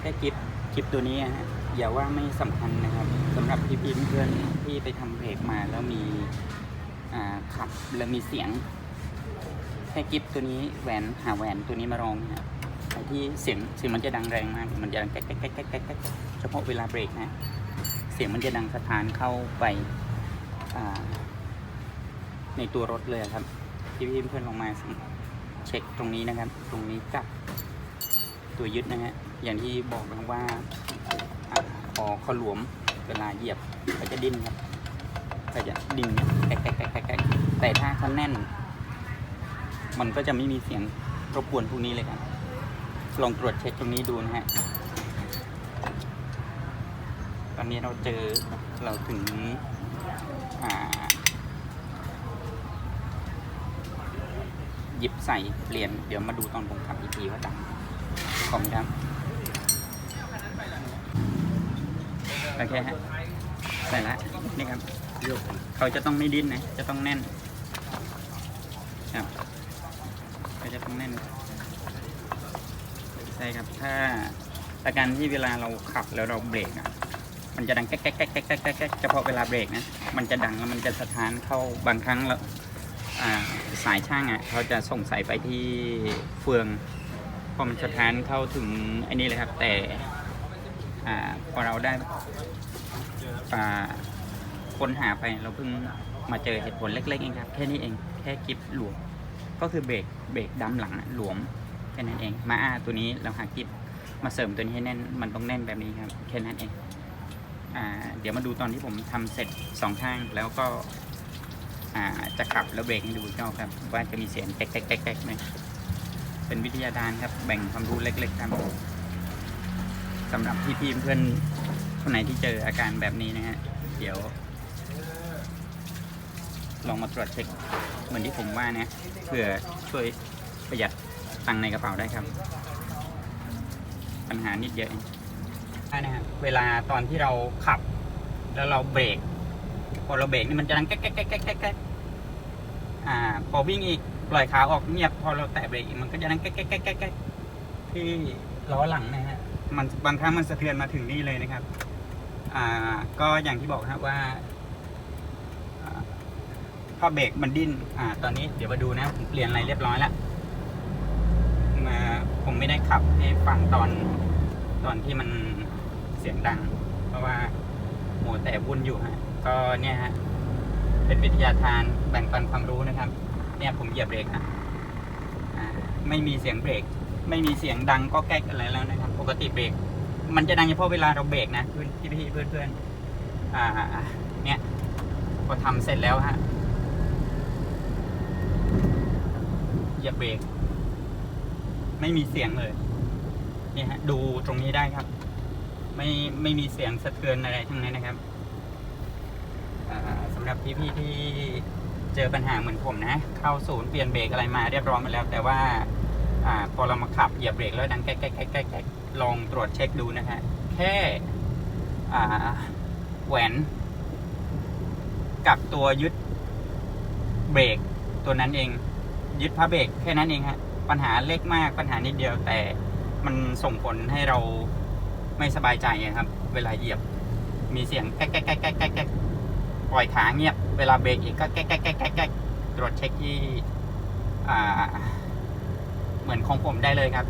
แค่คลิปตัวนี้ฮะอย่าว่าไม่สำคัญนะครับสำหรับพี่พี่เพื่อนที่ไปทำเบรกมาแล้วมีขับแล้วมีเสียงแค่กิฟตัวนี้แหวนหาแหวนตัวนี้มาลองนะไอ้ที่เสียงเสียงมันจะดังแรงมาก มันจะดังแก๊กแก๊กแก๊กแก๊กแก๊กแก๊กเฉพาะเวลาเบรกนะเสียงมันจะดังสะท้านเข้าไปในตัวรถเลยครับพี่พี่เพื่อนลงมาสังเช็คตรงนี้นะครับ ตรงนี้กับ ตัวยึดนะฮะอย่างที่บอกนะว่าพอเขาหลวมเวลาเหยียบเขาจะดิ้นครับเขาจะดิ้นแกะแกแกแกแกแต่ถ้าเขาแน่น มันก็จะไม่มีเสียงรบกวนพวกนี้เลยครับ ลองตรวจเช็คตรงนี้ดูนะฮะตอนนี้เราเจอเราถึงอ่าหยิบใส่เปลี่ยนเดี๋ยวมาดูตอนผมขับอีกทีว่าดัง ขอบคุณครับโอเคฮะใส่ละนี่ครับเขาจะต้องไม่ดิ้นนะ จะต้องแน่น ครับเขาจะต้องแน่นใช่ครับถ้าอาการที่เวลาเราขับแล้วเราเบรกอะมันจะดังแก๊กแก๊กแก๊กแก๊กแก๊กแก๊กเฉพาะเวลาเบรกนะ มันจะดังแล้วมันจะสะท้านเข้าบางครั้งแล้วอ่าสายช่างอะเขาจะส่งสายไปที่เฟือง พอมันสะท้านเข้าถึงไอ้นี่เลยครับ แต่พอเราได้ค้นหาไปเราเพิ่งมาเจอเหตุผลเล็กๆเองครับ แค่นี้เองแค่กิฟหลวม ก็คือเบรกเบรกดั้มหลังหลวมแค่นั้นเอง มาอาตัวนี้เราหากิฟมาเสริมตัวนี้ให้แน่นมันต้องแน่นแบบนี้ครับ แค่นั้นเองอเดี๋ยวมาดูตอนที่ผมทำเสร็จสองข้างแล้วก็จะขับแล้วเบรกให้ดูอีกรอบครับ ว่าจะมีเสียงแก๊กแก๊กแก๊กแก๊กไหม เป็นวิทยาทานครับ แบ่งความรู้เล็กๆครับสำหรับพี่ๆเพื่อนคนไหนที่เจออาการแบบนี้นะฮะ เดี๋ยว ลองมาตรวจเช็ค เหมือนที่ผมว่านะเพื่อช่วยประหยัดตังในกระเป๋าได้ครับ ปัญหานิดเดียวเองใช่นะฮะเวลาตอนที่เราขับ แล้วเราเบรกพอเราเบรกนี่มันจะดังแก๊กแก๊กแก๊กแก๊กแก๊กแก๊กอ่าพอวิ่งอีก ปล่อยขาออกเงียบพอเราแตะเบรกมันก็จะดังแก๊กแก๊กแก๊กแก๊กที่ล้อหลังนะฮะมันบางครั้งมันสะเทือนมาถึงนี่เลยนะครับ อ่า ก็อย่างที่บอกครับว่าพอเบรกมันดิ้น อ่า ตอนนี้เดี๋ยวมาดูนะผมเปลี่ยนอะไรเรียบร้อยแล้วมาผมไม่ได้ขับให้ฟังตอนตอนที่มันเสียงดัง เพราะว่าโมแต่วุ่นอยู่ฮะ ก็เนี่ยฮะ เป็นวิทยาทานแบ่งปันความรู้นะครับ เนี่ยผมเหยียบเบรกนะไม่มีเสียงเบรก ไม่มีเสียงดังก็แก๊กอะไรแล้วนะครับ ปกติเบรก มันจะดังเฉพาะเวลาเราเบรกนะพื่นที่พี่เพื่อนเพื่อนอ่าเนี่ยพอทำเสร็จแล้วฮะเหยียบเบรก ไม่มีเสียงเลยเนี่ยฮะดูตรงนี้ได้ครับ ไม่ไม่มีเสียงสะเทือนอะไรทั้งนั้นนะครับสำหรับพี่ๆที่ เจอปัญหาเหมือนผมนะ เข้าศูนย์เปลี่ยนเบรกอะไรมาเรียบร้อยมาแล้ว แต่ว่าอพอเรามาขับเหยียบเบรกแล้วดังแก๊กแก๊กแก๊กแก๊กลองตรวจเช็คดูนะฮะแค่แหวน กับตัวยึดเบรกตัวนั้นเอง ยึดพระเบรกแค่นั้นเองฮะปัญหาเล็กมากปัญหานิดเดียวแต่มันส่งผลให้เราไม่สบายใจครับ เวลาเหยียบมีเสียงแก๊กแก๊กแก๊กแก๊กแก๊กแก๊ก ปล่อยขาเงียบ เวลาเบรกอีกก็แก๊กแก๊กแก๊กแก๊กแก๊กตรวจเช็คที่ อ่า เหมือนของผมได้เลยครับ